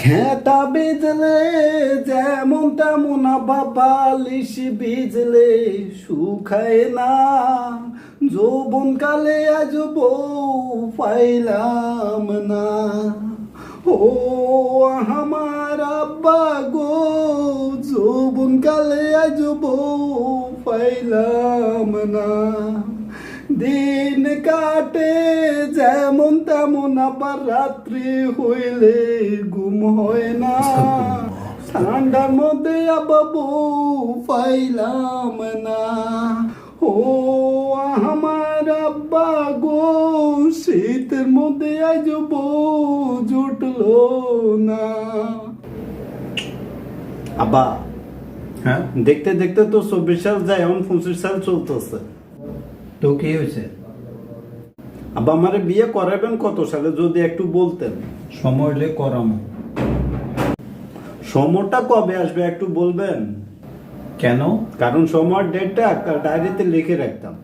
খেতা বিজলে, যেমন তেমন বালিশ বিজলে শুকায় না। যৌবন কালে আজ বউ পাইলাম না। ও আমার আব্বা গো যৌবন কালে আজ বউ পাইলাম না। দিন কাটে যেমন তেমন আবার রাত্রি হইলে ঘুম হয় না। ঠান্ডার মধ্যে আবার বউ পাইলাম না। ও আমার আব্বা গো শীতের মধ্যে আজ বউ জুটলো না। আব্বা হ্যাঁ? দেখতে দেখতে তো চব্বিশ সাল যায় এখন পঁচিশ সাল চলতেছে। তো কি হয়েছে? আব্বা আমারে বিয়ে করাবেন কত সালে? যদি একটু বলতেন। সময় হলে করামো। সময়টা কবে আসবে একটু বলবেন? কেন? কারণ সময়ের ডেটটা ডায়েরিতে লিখে রাখতাম।